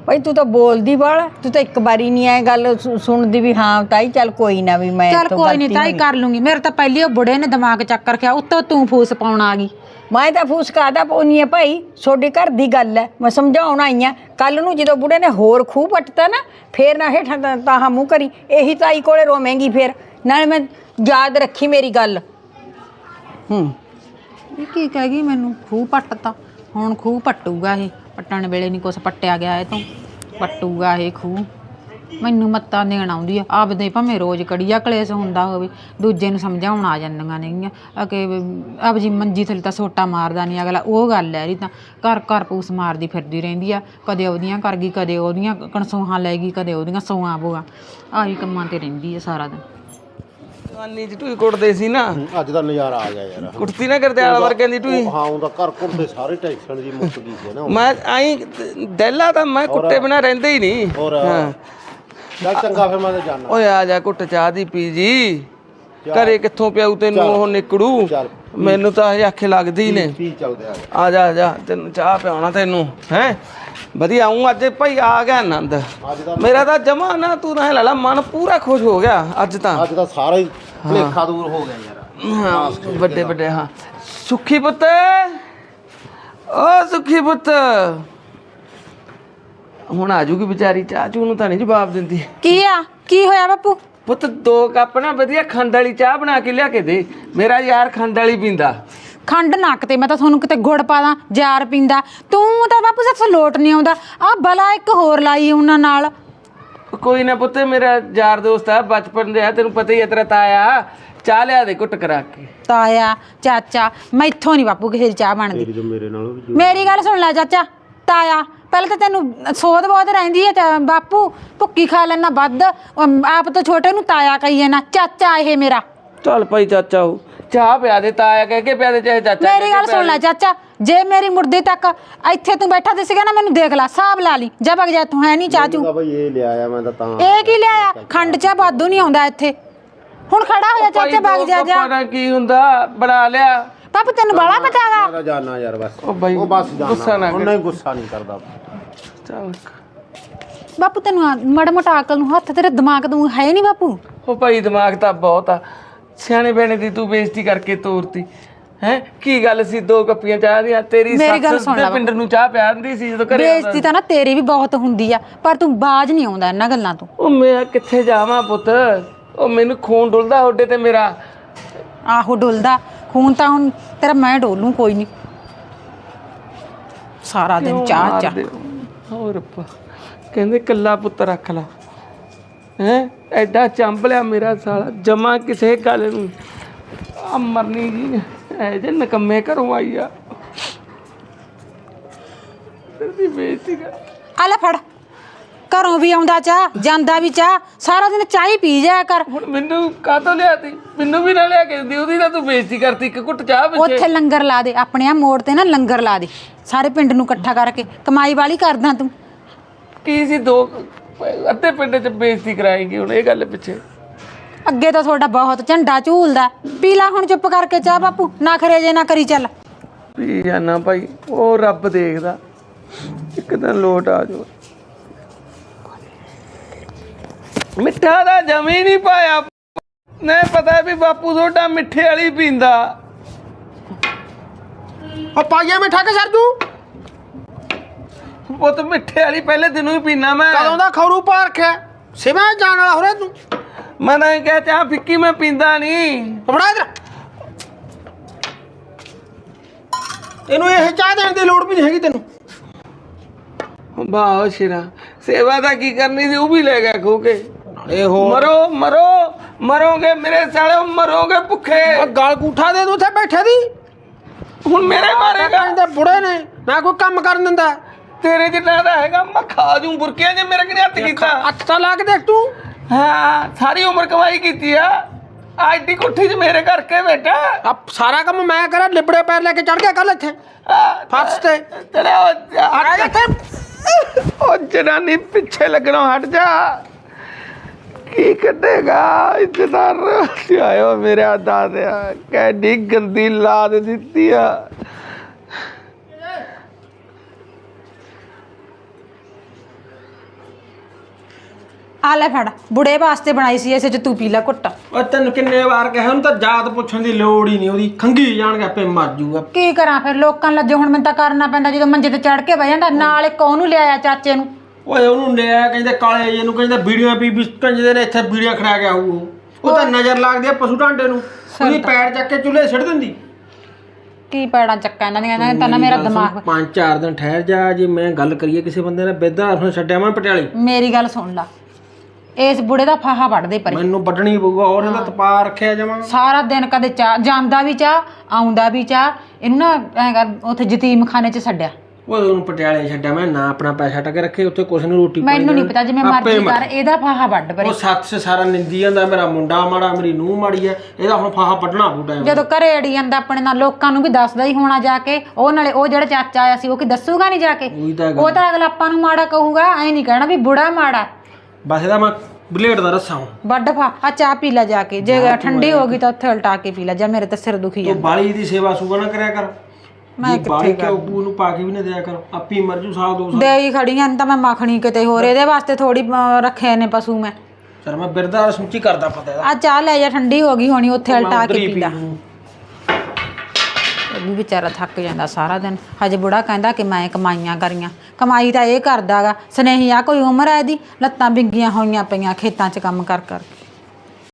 ਭਾਈ ਤੂੰ ਤਾਂ ਬੋਲਦੀ ਬਾਲ ਤੂੰ ਤਾਂ ਇੱਕ ਵਾਰੀ ਨਹੀਂ ਐ ਗੱਲ ਸੁ- ਸੁਣਦੀ ਵੀ ਹਾਂ ਤਾਈ ਚੱਲ ਕੋਈ ਨਾ ਵੀ ਮੈਂ ਚੱਲ ਤੋਂ ਕੋਈ ਨਹੀਂ ਗਲਤੀ ਤਾਈ ਹੋਈ। ਕਰ ਲੂੰਗੀ। ਮੇਰੇ ਤਾਂ ਪਹਿਲੀ ਉਹ ਬੁੜੇ ਨੇ ਦਿਮਾਗ ਚੱਕ ਰੱਖਿਆ ਉੱਤੋਂ ਤੂੰ ਫੂਸ ਪਾਉਣ ਆ ਗਈ। ਮੈਂ ਤਾਂ ਫੂਸ ਕਾਦਾ ਪਾਉਣੀ ਹੈ ਭਾਈ? ਤੁਹਾਡੇ ਘਰ ਦੀ ਗੱਲ ਹੈ ਮੈਂ ਸਮਝਾਉਣ ਆਈ ਆ। ਕੱਲ ਨੂੰ ਜਦੋਂ ਬੁੜੇ ਨੇ ਹੋਰ ਖੂਹ ਪੱਟਤਾ ਨਾ ਫੇਰ ਨਾ ਹੇਠਾਂ ਤਾਂ ਤਾਹਾਂ ਮੂੰਹ ਕਰੀ। ਇਹੀ ਤਾਈ ਕੋਲੇ ਰੋਵੇਂਗੀ ਫੇਰ। ਨਾਲੇ ਮੈਂ ਯਾਦ ਰੱਖੀ ਮੇਰੀ ਗੱਲ। ਹੂੰ। ਇਹ ਕੀ ਕਹਿ ਗਈ ਮੈਨੂੰ? ਖੂਹ ਪੱਟਤਾ। ਹੁਣ ਖੂਹ ਪੱਟੂਗਾ ਇਹ। ਪੱਟਣ ਵੇਲੇ ਨਹੀਂ ਕੁਛ ਪੱਟਿਆ ਗਿਆ, ਇਹ ਤੋਂ ਪੱਟੂਗਾ ਇਹ ਖੂਹ। ਮੈਨੂੰ ਮੱਤਾਂ ਦੇਣ ਆਉਂਦੀ ਆ, ਆਪਦੇ ਭਾਵੇਂ ਰੋਜ਼ ਕੜੀਆ ਕਲੇਸ਼ ਹੁੰਦਾ ਹੋਵੇ, ਦੂਜੇ ਨੂੰ ਸਮਝਾਉਣ ਆ ਜਾਂਦੀਆਂ ਨੇਗੀਆਂ। ਆ ਕਿ ਆਪ ਜੀ ਮੰਜੀ ਥੱਲੇ ਤਾਂ ਸੋਟਾ ਮਾਰਦਾ ਨਹੀਂ ਅਗਲਾ ਉਹ ਗੱਲ ਹੈ ਰੀ ਤਾਂ, ਘਰ ਘਰ ਪੂਸ ਮਾਰਦੀ ਫਿਰਦੀ ਰਹਿੰਦੀ ਆ, ਕਦੇ ਉਹਦੀਆਂ ਕਰ ਗਈ, ਕਦੇ ਉਹਦੀਆਂ ਕਣਸੋਹਾਂ ਲੈ ਗਈ, ਕਦੇ ਉਹਦੀਆਂ ਸੋਹਾਂ ਬੋਆ ਆਹੀ ਕੰਮਾਂ ਤੇ ਰਹਿੰਦੀ ਆ ਸਾਰਾ ਦਿਨ। ਜਵਾਨੀ ਚ ਟੂਈ ਕੁੱਟਦੇ ਸੀ ਨਾ। ਅੱਜ ਦਾ ਨਜ਼ਾਰਾ ਆ ਗਿਆ ਯਾਰ। ਕੁੱਟਤੀ ਨਾ ਕਰਦੇ ਆਲਾ ਵਰਗਿਆਂ ਦੀ ਟੂਈ ਹਾਂ ਉਹਦਾ ਘਰ ਘੁੰਮਦੇ ਸਾਰੇ ਟੈਨਸ਼ਨ ਜੀ ਮੁੱਕ ਗਈ ਸੀ ਨਾ। ਮੈਂ ਆਈ ਡੈਲਾ ਤਾਂ ਮੈਂ ਕੁੱਟੇ ਬਿਨਾ ਰਹਿੰਦੇ ਹੀ ਨਹੀਂ। ਹੋਰ ਚੱਲ ਚੰਗਾ ਫਿਰ ਮੈਂ ਤਾਂ ਜਾਣਾ ਓਏ ਆ ਜਾ ਕੁੱਟ ਚਾਹ ਦੀ ਪੀ ਜੀ। ਘਰੇ ਕਿੱਥੋਂ ਪਿਆਉ ਤੈਨੂੰ ਉਹ ਨਿਕੜੂ। ਮੈਨੂੰ ਤਾਂ ਇਹ ਆਖੇ ਲੱਗਦੀ ਨੇ। ਪੀ ਚੱਲਦੇ ਆ। ਆ ਜਾ ਆ ਜਾ ਤੈਨੂੰ ਚਾਹ ਪਿਆਉਣਾ ਤੈਨੂੰ ਹੈ? ਵਧੀਆ ਆਉਂ ਅੱਜ ਭਾਈ ਆ ਗਿਆ ਆਨੰਦ। ਮੇਰਾ ਤਾਂ ਜਮਾ ਨਾ ਤੂੰ ਨਾ ਲਾਲਾ ਮਨ ਪੂਰਾ ਖੁਸ਼ ਹੋ ਗਿਆ ਅੱਜ ਤਾਂ। ਅੱਜ ਦਾ ਸਾਰਾ ਹੀ ਭਲੇਖਾ ਦੂਰ ਹੋ ਗਿਆ ਯਾਰ। ਹਾਂ ਵੱਡੇ ਵੱਡੇ ਹਾਂ। ਸੁਖੀ ਪੁੱਤ! ਓ ਸੁਖੀ ਪੁੱਤ! ਹੁਣ ਆ ਜੂਗੀ ਵਿਚਾਰੀ ਚਾਚੂ ਨੂੰ ਤਾਂ ਨਹੀਂ ਜਵਾਬ ਦਿੰਦੀ। ਕੀ ਆ? ਕੀ ਹੋਇਆ ਬਾਪੂ? ਪੁੱਤ ਦੋ ਕੱਪ ਨਾ ਵਧੀਆ ਖੰਡ ਵਾਲੀ ਚਾਹ ਬਣਾ ਕੇ ਲਿਆ ਕੇ ਦੇ। ਮੇਰਾ ਯਾਰ ਖੰਡ ਵਾਲੀ ਪੀਂਦਾ। ਖੰਡ ਨੱਕ ਤੇ ਮੈਂ ਤਾਂ ਤੁਹਾਨੂੰ ਕਿਤੇ ਗੁੜ ਪਾ ਦਾਂ ਜਾਰ ਪੀਂਦਾ। ਤੂੰ ਤਾਂ ਬਾਪੂ ਸੱਚ ਲੋਟ ਨਹੀਂ ਆਉਂਦਾ। ਆ ਬਲਾ ਇੱਕ ਹੋਰ ਲਾਈ ਉਹਨਾਂ ਨਾਲ। ਕੋਈ ਨਾ ਪੁੱਤ ਮੇਰਾ ਯਾਰ ਦੋਸਤ ਆ ਬਚਪਨ ਦੇ ਆ ਤੈਨੂੰ ਪਤਾ ਹੀ ਹੈ ਤੇਰਾ ਤਾਇਆ। ਚਾਹ ਲਿਆ ਦੇ ਕੁੱਟ ਕਰਾ ਕੇ। ਤਾਇਆ ਚਾਚਾ ਮੈਥੋਂ ਨਹੀਂ ਬਾਪੂ ਕਿਸੇ ਦੀ ਚਾਹ ਬਣਦੀ। ਜੋ ਮੇਰੇ ਨਾਲੋਂ ਵੀ ਮੇਰੀ ਗੱਲ ਸੁਣ ਲੈ ਚਾਚਾ ਤਾਇਆ ਪਹਿਲਾਂ ਤਾਂ ਤੈਨੂੰ ਸੋਧ ਬਹੁਤ ਰਹਿੰਦੀ ਹੈ ਤੇ ਬਾਪੂ ਭੁੱਕੀ ਖਾ ਲੈਣਾ ਵੱਧ ਆਪ ਤਾਂ ਛੋਟੇ ਨੂੰ ਤਾਇਆ ਕਹੀਏ ਨਾ ਚਾਚਾ ਇਹ ਮੇਰਾ। ਚੱਲ ਭਾਈ ਚਾਚਾ ਉਹ। ਚਾਹ ਪਿਆ ਦੇ ਤਾਇਆ ਕਹਿ ਕੇ ਪਿਆ ਦੇ ਚਾਹੇ ਚਾਚਾ ਕਹਿ ਮੇਰੀ ਕੇ ਗੱਲ ਸੁਣ ਲੈ ਚਾਚਾ ਜੇ ਮੇਰੀ ਮੁਰਦੀ ਤੱਕ ਇੱਥੇ ਤੂੰ ਬੈਠਾ ਤੇ ਸੀਗਾ ਨਾ ਮੈਨੂੰ ਦੇਖ ਲੈ ਹਿਸਾਬ ਲਾ ਲਈ। ਜਾ ਵਗ ਜਾ ਤੂੰ ਹੈ ਨਹੀਂ ਚਾਚੂ। ਤਾਂ ਬਈ ਇਹ ਲਿਆਇਆ ਮੈਂ ਤਾਂ ਤਾਂ ਇਹ ਕੀ ਲਿਆਇਆ ਖੰਡ ਚ ਵਾਧੂ ਨਹੀਂ ਆਉਂਦਾ ਇੱਥੇ। ਹੁਣ ਖੜਾ ਹੋਇਆ ਚਾਚਾ ਵਗ ਜਾ ਜਾ। ਪਾਣਾ ਕੀ ਹੁੰਦਾ? ਬਣਾ ਲਿਆ। ਪਾਪਾ ਤੈਨੂੰ ਬੜਾ ਪਤਾਗਾ ਮੈਂ ਤਾਂ ਜਾਣਾ ਯਾਰ ਬਸ। ਉਹ ਬਾਈ ਉਹ ਬਸ ਗੁੱਸਾ ਜਾਣਾ ਨਾ ਉਹ ਕਰ। ਨਹੀਂ ਗੁੱਸਾ ਨਹੀਂ ਕਰਦਾ। ਚੱਲ। ਬਾਪੂ ਤੈਨੂੰ ਆ- ਮਾੜਾ ਮੋਟਾ ਅਕਲ ਨੂੰ ਹੱਥ ਤੇਰੇ ਦਿਮਾਗ ਤੋਂ ਹੈ ਨਹੀਂ ਬਾਪੂ। ਉਹ ਭਾਈ ਦਿਮਾਗ ਤਾਂ ਬਹੁਤ ਆ। ਸਿਆਣੇ ਬੈਣੇ ਦੀ ਤੂੰ ਬੇਇੱਜ਼ਤੀ ਕਰਕੇ ਤੋਰਤੀ ਹੈ? ਕੀ ਗੱਲ ਸੀ ਦੋ ਕੱਪੀਆਂ ਚਾਹ ਦੀਆਂ? ਤੇਰੀ ਮੇਰੀ ਗੱਲ ਸੱਸ ਸੁਣ ਦੇ ਪਿੰਡ ਨੂੰ ਚਾਹ ਪਿਆਉਂਦੀ ਸੀ ਜਦੋਂ ਘਰੇ ਆਉਂਦਾ ਬੇਇੱਜ਼ਤੀ ਤਾਂ ਨਾ ਤੇਰੀ ਵੀ ਬਹੁਤ ਹੁੰਦੀ ਆ ਪਰ ਤੂੰ ਬਾਜ ਨਹੀਂ ਆਉਂਦਾ ਇਹਨਾਂ ਗੱਲਾਂ ਤੋਂ। ਉਹ ਮੈਂ ਕਿੱਥੇ ਜਾਵਾਂ ਪੁੱਤ? ਉਹ ਮੈਨੂੰ ਖੂਨ ਡੁੱਲਦਾ ਹੋਡੇ ਤੇ ਮੇਰਾ। ਆਹੋ ਡੁੱਲਦਾ ਖੂਨ ਤਾਂ ਹੁਣ ਤੇਰਾ ਮੈਂ ਡੋਲੂ ਕੋਈ ਨਹੀਂ। ਸਾਰਾ ਦਿਨ ਚਾਹ ਚਾਹ। ਹੋਰ ਰੱਬਾ ਕਹਿੰਦੇ ਕੱਲਾ ਪੁੱਤ ਰੱਖ ਲਾ। ਹੈ? ਐਡਾ ਚੰਬ ਲਿਆ ਮੇਰਾ ਸਾਲਾ ਜਮਾ ਕਿਸੇ ਗੱਲ ਨੂੰ। ਆ ਮਰਨੀ ਜੀ ਐ ਜੇ ਨਕੰਮੇ ਘਰੋਂ ਆਈ ਆ। ਤੇਰੀ ਬੇਇੱਜ਼ਤੀ ਕਰ। ਆ ਲੈ ਫੜ। ਘਰੋਂ ਵੀ ਆਉਂਦਾ ਚਾਹ ਜਾਂਦਾ ਵੀ ਚਾਹ ਸਾਰਾ ਦਿਨ ਚਾਹ ਹੀ ਪੀ ਜਾਇਆ ਕਰ। ਹੁਣ ਮੈਨੂੰ ਕਾਹਤੋਂ ਲਿਆਤੀ? ਮੈਨੂੰ ਵੀ ਨਾ ਲਿਆ ਕੇ ਦਿੰਦੀ ਉਹਦੀ ਤਾਂ ਤੂੰ ਬੇਇੱਜ਼ਤੀ ਕਰਤੀ ਇੱਕ ਘੁੱਟ ਚਾਹ ਪਿੱਛੇ। ਉੱਥੇ ਲੰਗਰ ਲਾ ਦੇ ਆਪਣੇ ਆ ਮੋੜ ਤੇ ਨਾ ਲੰਗਰ ਲਾ ਦੇ। ਸਾਰੇ ਪਿੰਡ ਨੂੰ ਇਕੱਠਾ ਕਰਕੇ ਕਮਾਈ ਵਾਲੀ ਕਰਦਾ ਤੂੰ। ਕੀ ਸੀ ਦੋ ਅੱਧੇ ਪਿੰਡ 'ਚ ਬੇਇੱਜ਼ਤੀ ਕਰਾਏਗੀ ਹੁਣ ਇਹ ਗੱਲ ਪਿੱਛੇ। ਅੱਗੇ ਤਾਂ ਤੁਹਾਡਾ ਬਹੁਤ ਝੰਡਾ ਝੂਲਦਾ। ਪੀ ਲੈ ਹੁਣ ਚੁੱਪ ਕਰਕੇ ਚਾਹ ਬਾਪੂ ਨਾ ਖਰੇ ਜੇ ਨਾ ਕਰੀ ਚੱਲ। ਪੀ ਜਾਨਾ ਭਾਈ ਉਹ ਰੱਬ ਦੇਖਦਾ। ਇੱਕ ਦਿਨ ਲੋਟ ਆ ਜਾਓ ਮਿੱਠਾ ਦਾ ਜਮੀ ਨਹੀਂ ਪਾਇਆ। ਨੇ ਪਤਾ ਵੀ ਬਾਪੂ ਤੁਹਾਡਾ ਮਿੱਠੇ ਵਾਲੀ ਪੀਂਦਾ। ਉਹ ਪਾਈਆ ਮਿੱਠਾ ਕੇ ਸਰ ਤੂੰ ਪੁੱਤ ਮਿੱਠੇ ਵਾਲੀ ਪਹਿਲੇ ਦਿਨੋਂ ਹੀ ਪੀਣਾ ਮੈਂ। ਕਦੋਂ ਦਾ ਖੌਰੂ ਪਾ ਰੱਖਿਆ ਸਿਵਾ ਜਾਣ ਵਾਲਾ ਹੋ ਰਿਹਾ ਤੂੰ? ਮੈਂ ਤਾਂ ਇਹ ਕਿਹਾ ਚਾਹ ਫਿੱਕੀ ਮੈਂ ਪੀਂਦਾ ਨਹੀਂ। ਫੜਾ ਇਧਰ। ਇਹਨੂੰ ਇਹ ਚਾਹ ਦੇਣ ਦੀ ਲੋੜ ਵੀ ਨਹੀਂ ਹੈਗੀ ਤੈਨੂੰ। ਵਾਹ ਸ਼ੇਰਾ ਸੇਵਾ ਤਾਂ ਕੀ ਕਰਨੀ ਸੀ ਉਹ ਵੀ ਲੈ ਗਿਆ ਖੋ ਕੇ। ਨਾਲੇ ਹੋਰ। ਮਰੋ ਮਰੋ ਮਰੋਗੇ ਮੇਰੇ ਸਾਲੇ ਮਰੋਗੇ ਭੁੱਖੇ। ਗਲ ਗੂਠਾ ਦੇ ਦੂੰ ਉੱਥੇ ਬੈਠੇ ਦੀ। ਹੁਣ ਮੇਰੇ ਮਾਰੇਗਾ ਕਹਿੰਦੇ ਬੁੜੇ ਨੇ ਨਾ ਕੋਈ ਕੰਮ ਕਰਨ ਦਿੰਦਾ। ਤੇਰੇ ਜਿੰਨਾ ਦਾ ਹੈਗਾ ਮੈਂ ਖਾ ਜੂ ਬੁਰਕਿਆਂ ਜੇ ਮੇਰੇ ਕਿਨੇ ਹੱਥ ਕੀਤਾ? ਅੱਠ ਤਾਂ ਲਾ ਕੇ ਦੇਖ ਤੂੰ। ਹਾਂ ਸਾਰੀ ਉਮਰ ਕਮਾਈ ਕੀਤੀ ਆ। ਅੱਜ ਦੀ ਕੁੱਠੀ 'ਚ ਮੇਰੇ ਕਰਕੇ ਬੈਠਾ। ਆ ਸਾਰਾ ਕੰਮ ਮੈਂ ਕਰਾਂ ਲਿਬੜੇ ਪੈਰ ਲੈ ਕੇ ਚੜ ਗਿਆ ਕੱਲ ਇੱਥੇ। ਆ, ਫਰਸ਼ ਤੇ। ਤੇਰਾ ਆ ਜਾ ਇੱਥੇ। ਉਹ ਜਨਾਨੀ ਪਿੱਛੇ ਲੱਗਣੋਂ ਹਟ ਜਾ। ਕੀ ਕੱਢੇਗਾ? ਇੰਤਜ਼ਾਰ ਆਇਓ ਮੇਰੇ ਦਾਦਿਆ ਕੈਡੀ ਗੰਦੀ ਲਾਦ ਦਿੱਤੀ ਆ। ਆ ਲੈ ਫੜ ਬੁੜੇ ਵਾਸਤੇ ਬਣਾਈ ਸੀ ਇਸੇ ਚ ਤੂੰ ਪੀ ਲੈ ਘੁੱਟ। ਉਹ ਤੈਨੂੰ ਕਿੰਨੇ ਵਾਰ ਕਿਹਾ ਉਹਨੂੰ ਤਾਂ ਜਾਤ ਪੁੱਛਣ ਦੀ ਲੋੜ ਹੀ ਨਹੀਂ ਉਹਦੀ ਖੰਗੀ ਜਾਣਗੇ ਆਪੇ ਮਰ ਜੂਗਾ। ਕੀ ਕਰਾਂ ਫਿਰ ਲੋਕਾਂ ਲੱਜੋ ਹੁਣ ਮੈਨੂੰ ਤਾਂ ਕਰਨਾ ਪੈਂਦਾ ਜਦੋਂ ਮੰਜੇ ਤੇ ਚੜ ਕੇ ਬਹਿ ਜਾਂਦਾ ਨਾਲ ਇੱਕ ਉਹਨੂੰ ਲਿਆਇਆ ਚਾਚੇ ਨੂੰ। ਓਏ ਉਹਨੂੰ ਲਿਆ ਕਹਿੰਦੇ ਕਾਲੇ ਜੇ ਨੂੰ ਕਹਿੰਦੇ ਬੀੜੀਆਂ ਪੀ ਪੀ ਕੰਜਦੇ ਨੇ ਇੱਥੇ ਬੀੜੀਆਂ ਖੜਾ ਗਿਆ ਹੋਊ ਉਹ। ਉਹ ਤਾਂ ਨਜ਼ਰ ਲੱਗਦੀ ਆ ਪਸ਼ੂ ਢਾਂਡੇ ਨੂੰ ਉਹਦੀ ਪੈਰ ਚੱਕ ਕੇ ਚੁੱਲ੍ਹੇ ਸਿੱਟ ਦਿੰਦੀ। ਕੀ ਪੈੜਾਂ ਚੱਕਾ ਇਹਨਾਂ ਦੀਆਂ ਇਹਨਾਂ ਨੇ ਤਾਂ ਨਾ ਮੇਰਾ ਦਿਮਾਗ ਪੰਜ ਚਾਰ ਦਿਨ ਠਹਿਰ ਜਾ ਜੇ ਮੈਂ ਗੱਲ ਕਰੀਏ ਕਿਸੇ ਬੰਦੇ ਨੇ ਬੇਦਾ ਆਪਣਾ ਛੱਡਿਆ ਮੈਂ ਪਟਿਆਲੇ। ਮੇਰੀ ਗੱਲ ਸੁਣ ਲਾ। ਇਸ ਬੁੜੇ ਦਾ ਫਾਹਾ ਵੱਢਦੇ ਪਰੇ। ਮੈਨੂੰ ਵੱਢਣੀ ਪਊਗਾ ਔਰ ਇਹਦਾ ਤਪਾ ਰੱਖਿਆ ਜਮਾ ਸਾਰਾ ਦਿਨ ਕਦੇ ਚਾਹ ਜਾਂਦਾ ਵੀ ਚਾਹ ਆਉਂਦਾ ਵੀ ਚਾਹ ਇਹਨੂੰ ਨਾ ਐਂ ਕਰ ਉੱਥੇ ਯਤੀਮਖਾਨੇ 'ਚ ਛੱਡਿਆ। ਉਹ ਉਹਨੂੰ ਪਟਿਆਲੇ ਛੱਡਿਆ ਮੈਂ ਨਾ ਆਪਣਾ ਪੈਸਾ ਟਕੇ ਰੱਖੇ ਉੱਥੇ ਕੁਛ ਨੂੰ ਰੋਟੀ ਪਾਣੀ ਮੈਨੂੰ ਨਹੀਂ ਪਤਾ ਜਿਵੇਂ ਆਪੇ ਮਰਜ਼ੀ ਮਰ- ਕਰ ਇਹਦਾ ਫਾਹਾ ਵੱਢ ਪਰੇ। ਉਹ ਸੱਤ ਸੇ ਸਾਰਾ ਨਿੰਦੀ ਜਾਂਦਾ ਮੇਰਾ ਮੁੰਡਾ ਮਾੜਾ ਮੇਰੀ ਨੂੰਹ ਮਾੜੀ ਹੈ ਇਹਦਾ ਹੁਣ ਫਾਹਾ ਵੱਢਣਾ ਟਾਈਮ ਜਦੋਂ ਘਰੇ ਅੜੀ ਜਾਂਦਾ ਆਪਣੇ ਨਾਲ ਲੋਕਾਂ ਨੂੰ ਵੀ ਦੱਸਦਾ ਹੀ ਹੋਣਾ ਜਾ ਕੇ ਉਹ ਨਾਲੇ ਉਹ ਜਿਹੜਾ ਚਾਚਾ ਆਇਆ ਸੀ ਉਹ ਕੀ ਦੱਸੂਗਾ ਨਹੀਂ ਜਾ ਕੇ? ਉਹੀ ਤਾਂ ਉਹ ਤਾਂ ਅਗਲਾ ਆਪਾਂ ਨੂੰ ਮਾੜਾ ਕਹੂਗਾ ਐ ਨਹੀਂ ਕਹਿਣਾ ਵੀ ਬੁੜਾ ਮਾੜਾ। ਬਸ ਇਹਦਾ ਮੈਂ ਬਲੇਡ ਦਾ ਰੱਸਾ ਹੁਣ। ਵੱਡ ਫਾ ਆ ਚਾਹ ਪੀ ਲੈ ਜਾ ਕੇ। ਜੇ ਠੰਡੀ ਹੋ ਗਈ ਤਾਂ ਉੱਥੇ ਉਲਟਾ ਕੇ ਪੀ ਲੈ ਜਾ ਮੇਰੇ ਤਾਂ ਸਿਰ ਦੁਖੀ ਤੂੰ ਜਾਂਦਾ। ਬਾਲੀ ਦੀ ਸੇਵਾ ਸੁਗਾ ਨਾ ਕਰਿਆ ਕਰ। ਮੈਂ ਬਾਲੀ ਕੇ ਉੱਪੂ ਨੂੰ ਪਾ ਕੇ ਵੀ ਨਾ ਦਿਆ ਕਰ ਆਪੀ ਮਰ ਜੂ ਸਾਲ ਦੋ ਸਾਲ। ਦੇ ਹੀ ਖੜੀਆਂ ਨੇ ਤਾਂ ਮੈਂ ਮੱਖਣੀ ਕਿਤੇ ਹੋਰ ਇਹਦੇ ਵਾਸਤੇ ਥੋੜੀ ਰੱਖੇ ਨੇ ਪਸ਼ੂ ਮੈਂ। ਚਲ ਮੈਂ ਬਿਰਦਾ ਸਮੁੱਚੀ ਕਰਦਾ ਪਤਾ ਆ ਚਾਹ ਲੈ ਜਾ ਠੰਡੀ ਹੋ ਗਈ ਹੋਣੀ ਉੱਥੇ ਉਲਟਾ ਕੇ ਪੀ ਲੈ। ਵੀ ਵਿਚਾਰਾ ਥੱਕ ਜਾਂਦਾ ਸਾਰਾ ਦਿਨ। ਹਜੇ ਬੁੜਾ ਕਹਿੰਦਾ ਕਿ ਮੈਂ ਕਮਾਈਆਂ ਕਰੀਆਂ। ਕਮਾਈ ਤਾਂ ਇਹ ਕਰਦਾਗਾ। ਸਨੇਹੀ ਆ, ਕੋਈ ਉਮਰ ਆ ਦੀ ਲੱਤਾਂ ਬਿੰਗੀਆਂ ਹੋਈਆਂ ਪਈਆਂ ਖੇਤਾਂ 'ਚ ਕੰਮ ਕਰ ਕਰ